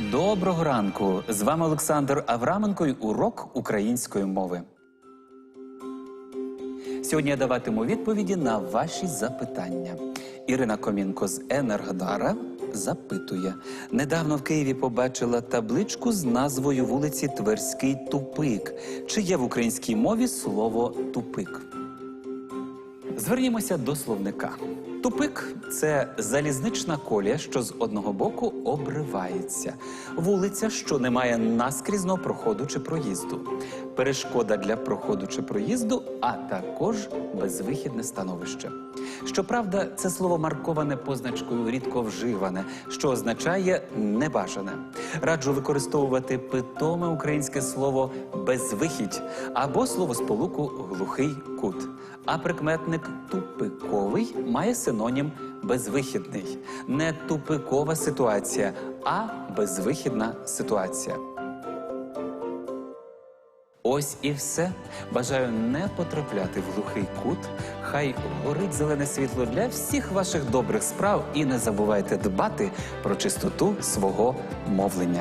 Доброго ранку! З вами Олександр Авраменко і урок української мови. Сьогодні я даватиму відповіді на ваші запитання. Ірина Комінко з Енергодара запитує: недавно в Києві побачила табличку з назвою вулиці Тверський Тупик. Чи є в українській мові слово тупик? Звернімося до словника. Тупик це залізнична колія, що з одного боку обривається, вулиця, що не має наскрізного проходу чи проїзду, перешкода для проходу чи проїзду, а також безвихідне становище. Щоправда, це слово марковане позначкою рідко вживане, що означає небажане. Раджу використовувати питоме українське слово безвихідь або словосполуку глухий кут. А прикметник тупиковий має синонім безвихідний. Не тупикова ситуація, а безвихідна ситуація. Ось і все. Бажаю не потрапляти в глухий кут. Хай горить зелене світло для всіх ваших добрих справ і не забувайте дбати про чистоту свого мовлення.